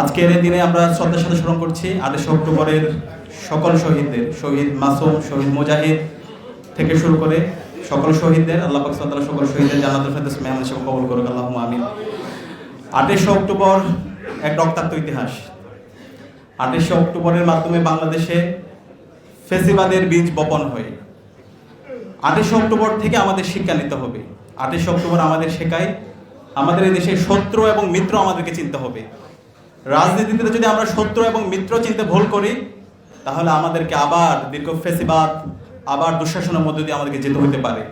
আজকের এই দিনে আমরা শ্রদ্ধার সাথে স্মরণ করছি আঠাশে অক্টোবরের সকল শহীদদের, শহীদ মাসুম, শহীদ মুজাহিদ থেকে শুরু করে সকল শহীদদের, আল্লাহ পাক সাল্লাহ সকল শহীদদের জান্নাতুল ফেরদৌস মেহমান হিসেবে কবুল করুক আল্লাহ আমিন। আঠাশে অক্টোবর এক রক্তাক্ত ইতিহাস। আঠাশে অক্টোবরের মাধ্যমে বাংলাদেশে ফেসিবাদের বীজ বপন হয়। আঠাশে অক্টোবর থেকে আমাদের শিক্ষা নিতে হবে। আঠাশে অক্টোবর আমাদের শেখায়, আমাদের এই দেশের শত্রু এবং মিত্র আমাদেরকে চিনতে হবে। রাজনীতিতে যদি আমরা শত্রু এবং মিত্র চিনতে ভুল করি, তাহলে আমাদেরকে আবার দীর্ঘ ফেসিবাদ, আবার দুঃশাসনের মধ্যে দিয়ে আমাদেরকে যেতে হতে পারে।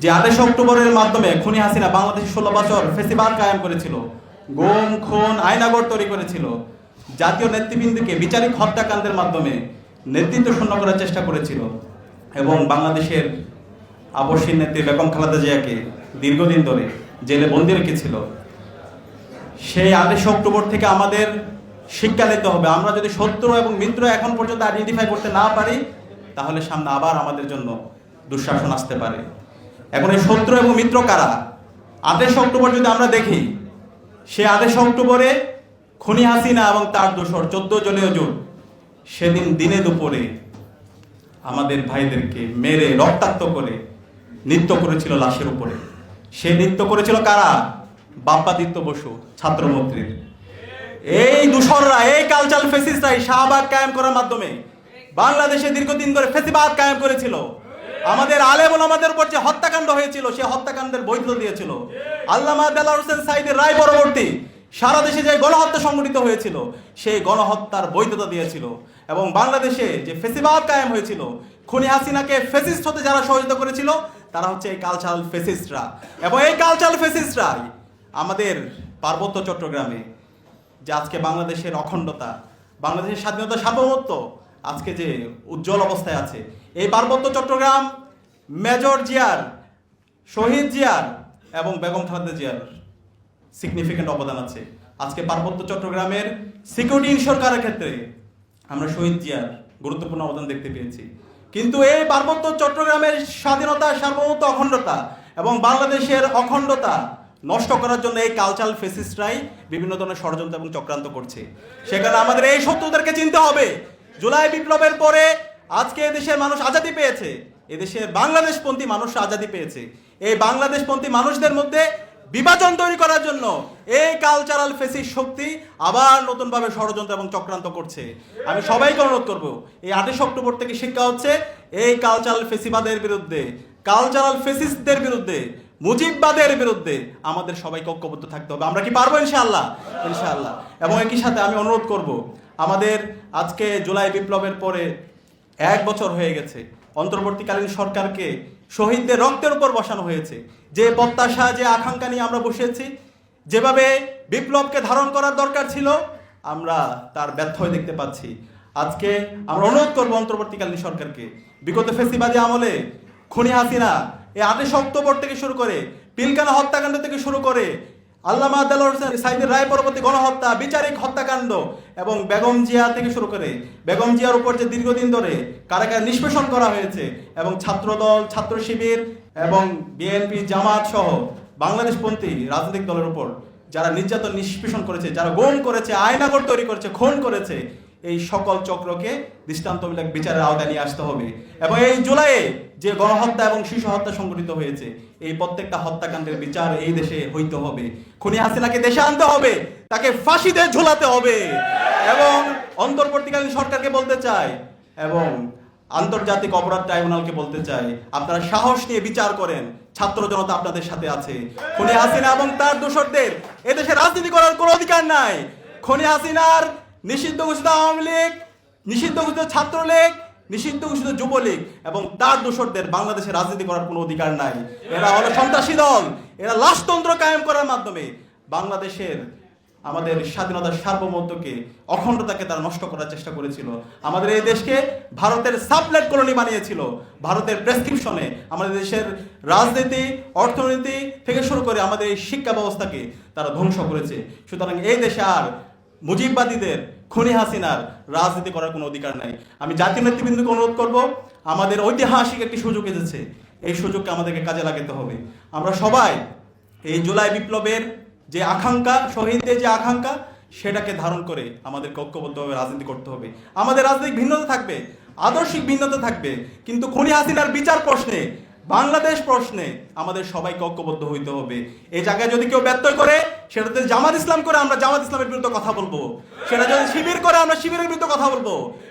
যে আঠাশে অক্টোবরের মাধ্যমে খুনি হাসিনা বাংলাদেশে ষোলো বছর ফেসিবাদ কায়েম করেছিল, গুম, খুন আইনাগর তৈরি করেছিল, জাতীয় নেতৃবৃন্দকে বিচারিক হত্যাকাণ্ডের মাধ্যমে নেতৃত্ব শূন্য করার চেষ্টা করেছিল এবং বাংলাদেশের আবশ্যিক নেত্রী বেগম খালেদা জিয়াকে দীর্ঘদিন ধরে জেলে বন্দি রেখেছিল। সেই আঠাশে অক্টোবর থেকে আমাদের শিক্ষা নিতে হবে। আমরা যদি শত্রু এবং মিত্র এখন পর্যন্ত আইডেন্টিফাই করতে না পারি, তাহলে সামনে আবার আমাদের জন্য দুঃশাসন আসতে পারে। এখন এই শত্রু এবং মিত্র কারা? আঠাশে অক্টোবর যদি আমরা দেখি সে আঠাশে অক্টোবরে খনি হাসিনা এবং তার দোসর চোদ্দ জনীয় জোট সেদিন দিনে দুপুরে আমাদের ভাইদেরকে মেরে রক্তাক্ত করে নৃত্য করেছিল লাশের উপরে। সে নৃত্য করেছিল কারা? বাপ্পাদিত্য বসু ছাত্রমন্ত্রীর এই দূষণরা, এই কালচার ফেসিসরাই শাহবাগ কায়েম করার মাধ্যমে বাংলাদেশে দীর্ঘদিন ধরে ফেসিবাদ কায়েম করেছিল। আমাদের আলেম আমাদের উপর যে হত্যাকাণ্ড হয়েছিল, সে হত্যাকাণ্ডের বৈধতা দিয়েছিল। আল্লামা দেলার হোসেন সাইদের রায় পরবর্তী সারা দেশে যে গণহত্যা সংঘটিত হয়েছিল, সেই গণহত্যার বৈধতা দিয়েছিল। এবং বাংলাদেশে যে ফেসিবাদ কায়েম হয়েছিল, খুনি হাসিনাকে ফেসিস্ট হতে যারা সহযোগিতা করেছিল, তারা হচ্ছে এই কালচারাল ফেসিস্টরা এবং এই কালচারাল ফেসিস্টরাই আমাদের পার্বত্য চট্টগ্রামে যে আজকে বাংলাদেশের অখণ্ডতা, বাংলাদেশের স্বাধীনতা, সার্বভৌমত্ব আজকে যে উজ্জ্বল অবস্থায় আছে, এই পার্বত্য চট্টগ্রাম মেজর জিয়ার, শহীদ জিয়ার এবং বেগম খালেদা জিয়ার সিগনিফিক্যান্ট অবদান আছে। আজকে পার্বত্য চট্টগ্রামের সিকিউরিটি ইনশোর করার ক্ষেত্রে আমরা শহীদ জিয়ার গুরুত্বপূর্ণ অবদান দেখতে পেয়েছি। কিন্তু এই পার্বত্য চট্টগ্রামের স্বাধীনতা, সার্বভৌমত্ব, অখণ্ডতা এবং বাংলাদেশের অখণ্ডতা নষ্ট করার জন্য এই কালচারাল ফেসিস্টরাই বিভিন্ন ধরনের ষড়যন্ত্র এবং চক্রান্ত করছে। সেখানে আমাদের এই শত্রুদেরকে চিনতে হবে। জুলাই বিপ্লবের পরে আজকে দেশের মানুষ আজাদি পেয়েছে। এদেশের বাংলাদেশপন্থী মানুষ আজাদি পেয়েছে। এই বাংলাদেশপন্থী মানুষদের মধ্যে বিভাজন তৈরি করার জন্য এই কালচারাল ফেসিস শক্তি আবার নতুনভাবে ষড়যন্ত্র এবং চক্রান্ত করছে। আমি সবাইকে অনুরোধ করব, এই আঠাশ অক্টোবর থেকে শিক্ষা হচ্ছে এই কালচারাল ফেসিবাদের বিরুদ্ধে কালচারাল ফেসিস্টদের বিরুদ্ধে, মুজিববাদের বিরুদ্ধে আমাদের সবাইকে ঐক্যবদ্ধ থাকতে হবে। আমরা কি পারব ইনশাআল্লাহ? ইনশাআল্লাহ। এবং একই সাথে আমি অনুরোধ করব, আমাদের আজকে জুলাই বিপ্লবের পরে এক বছর হয়ে গেছে, অন্তর্বর্তীকালীন সরকারকে শহীদদের রক্তের উপর বসানো হয়েছে। যে প্রত্যাশা, যে আকাঙ্ক্ষা নিয়ে আমরা বসেছি, যেভাবে বিপ্লবকে ধারণ করার দরকার ছিল, আমরা তার ব্যর্থ হয়ে দেখতে পাচ্ছি। আজকে আমরা অনুরোধ করব অন্তর্বর্তীকালীন সরকারকে, বিগত ফেসিবাদী আমলে খুনি হাসিনা, এই আঠাশ অক্টোবর থেকে শুরু করে পিলকানা হত্যাকাণ্ড থেকে শুরু করে, আল্লামা দেলোর হোসেন সাইদের রায় পরবর্তী গণহত্যা, বিচারিক হত্যাকাণ্ড এবং বেগম জিয়া থেকে শুরু করে, বেগম জিয়ার উপর যে দীর্ঘদিন ধরে কারাগার নিষ্পেষণ করা হয়েছে এবং ছাত্রদল, ছাত্র শিবির এবং বিএনপি জামাত সহ বাংলাদেশপন্থী রাজনৈতিক দলের উপর যারা নির্যাতন নিষ্পেষণ করেছে, যারা গুম করেছে আয়নাগর তৈরি করেছে, খুন করেছে এই সকল চক্রকে দৃষ্টান্তমূলক বিচারের আওতায় নিয়ে আসতে হবে। এবং এই জুলাইয়ে যে গণহত্যা এবং শিশু হত্যা সংঘটিত হয়েছে, এই প্রত্যেকটা হত্যাকাণ্ডের বিচার এই দেশে হইতে হবে। খুনি হাসিনাকে দেশে আনতে হবে, তাকে ফাঁসিতে ঝোলাতে হবে। এবং অন্তর্বর্তীকালীন সরকারকে বলতে চাই, এবং আন্তর্জাতিক অপরাধ ট্রাইব্যুনালকে বলতে চাই, আপনারা সাহস নিয়ে বিচার করেন, ছাত্র জনতা আপনাদের সাথে আছে। খুনি হাসিনা এবং তার দোষরদের এদেশে রাজনীতি করার কোনো অধিকার নাই। খনি হাসিনার নিষিদ্ধ ঘোষিত আওয়ামী লীগ, নিষিদ্ধ ঘোষিত ছাত্রলীগ, নিষিদ্ধ ঘোষিত যুবলীগ এবং তার দোষরদের বাংলাদেশে রাজনীতি করার কোনো অধিকার নাই। এরা হলো সন্ত্রাসী দল। এরা লাশতন্ত্র কায়েম করার মাধ্যমে বাংলাদেশের আমাদের স্বাধীনতার সার্বভৌমত্বকে, অখণ্ডতাকে তারা নষ্ট করার চেষ্টা করেছিল। আমাদের এই দেশকে ভারতের সাবলেট কলোনি বানিয়েছিল। ভারতের প্রেসক্রিপশনে আমাদের দেশের রাজনীতি, অর্থনীতি থেকে শুরু করে আমাদের এই শিক্ষা ব্যবস্থাকে তারা ধ্বংস করেছে। সুতরাং এই দেশে আর মুজিববাদীদের খুনি হাসিনার রাজনীতি করার কোনো অধিকার নাই। আমি জাতীয় নেতৃবৃন্দকে অনুরোধ করব, আমাদের ঐতিহাসিক একটি সুযোগ এসেছে। এই সুযোগকে আমাদেরকে কাজে লাগাতে হবে। আমরা সবাই এই জুলাই বিপ্লবের যে আকাঙ্ক্ষা, শহীদদের যে আকাঙ্ক্ষা, সেটাকে ধারণ করে আমাদেরকে ঐক্যবদ্ধভাবে রাজনীতি করতে হবে। আমাদের রাজনৈতিক ভিন্নতা থাকবে, আদর্শিক ভিন্নতা থাকবে, কিন্তু খুনি হাসিনার বিচার প্রশ্নে বাংলাদেশ প্রশ্নে আমাদের সবাইকে ঐক্যবদ্ধ হইতে হবে। এই জায়গায় যদি কেউ ব্যত্যয় করে, সেটা যদি জামাত ইসলাম করে, আমরা জামাত ইসলামের বিরুদ্ধে কথা বলব। সেটা যদি শিবির করে, আমরা শিবিরের বিরুদ্ধে কথা বলব।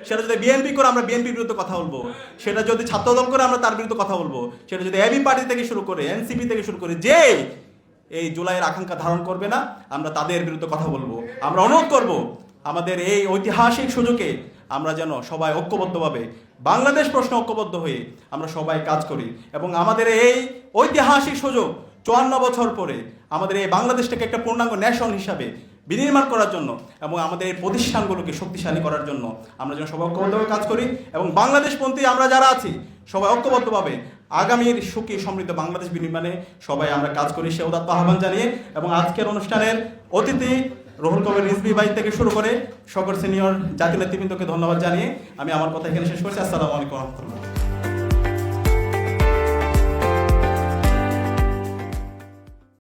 সেটা যদি বিএনপি করে, আমরা বিএনপির বিরুদ্ধে কথা বলব। সেটা যদি ছাত্রদল করে, আমরা তার বিরুদ্ধে কথা বলব। সেটা যদি এবি পার্টি থেকে শুরু করে, এনসিপি থেকে শুরু করে, যে এই জুলাইয়ের আকাঙ্ক্ষা ধারণ করবে না, আমরা তাদের বিরুদ্ধে কথা বলব। আমরা অনুরোধ করব, আমাদের এই ঐতিহাসিক সুযোগে আমরা যেন সবাই ঐক্যবদ্ধভাবে, বাংলাদেশ প্রশ্ন ঐক্যবদ্ধ হয়ে আমরা সবাই কাজ করি এবং আমাদের এই ঐতিহাসিক সুযোগ চুয়ান্ন বছর পরে আমাদের এই বাংলাদেশটাকে একটা পূর্ণাঙ্গ ন্যাশন হিসাবে বিনির্মাণ করার জন্য এবং আমাদের এই প্রতিষ্ঠানগুলোকে শক্তিশালী করার জন্য আমরা যেন সবাই ঐক্যবদ্ধভাবে কাজ করি এবং বাংলাদেশপন্থী আমরা যারা আছি, সবাই ঐক্যবদ্ধভাবে আগামীর সুখী সমৃদ্ধ বাংলাদেশ বিনির্মাণে সবাই আমরা কাজ করি, সে উদাত্ত আহ্বান জানিয়ে এবং আজকের অনুষ্ঠানের অতিথি রহুল কবির রিজবি ভাই থেকে শুরু করে সকল সিনিয়র জাতীয় নেতৃবৃন্দকে ধন্যবাদ জানিয়ে আমি আমার কথা এখানে শেষ করছি। আসসালামু আলাইকুম। রহমতুল্লাহ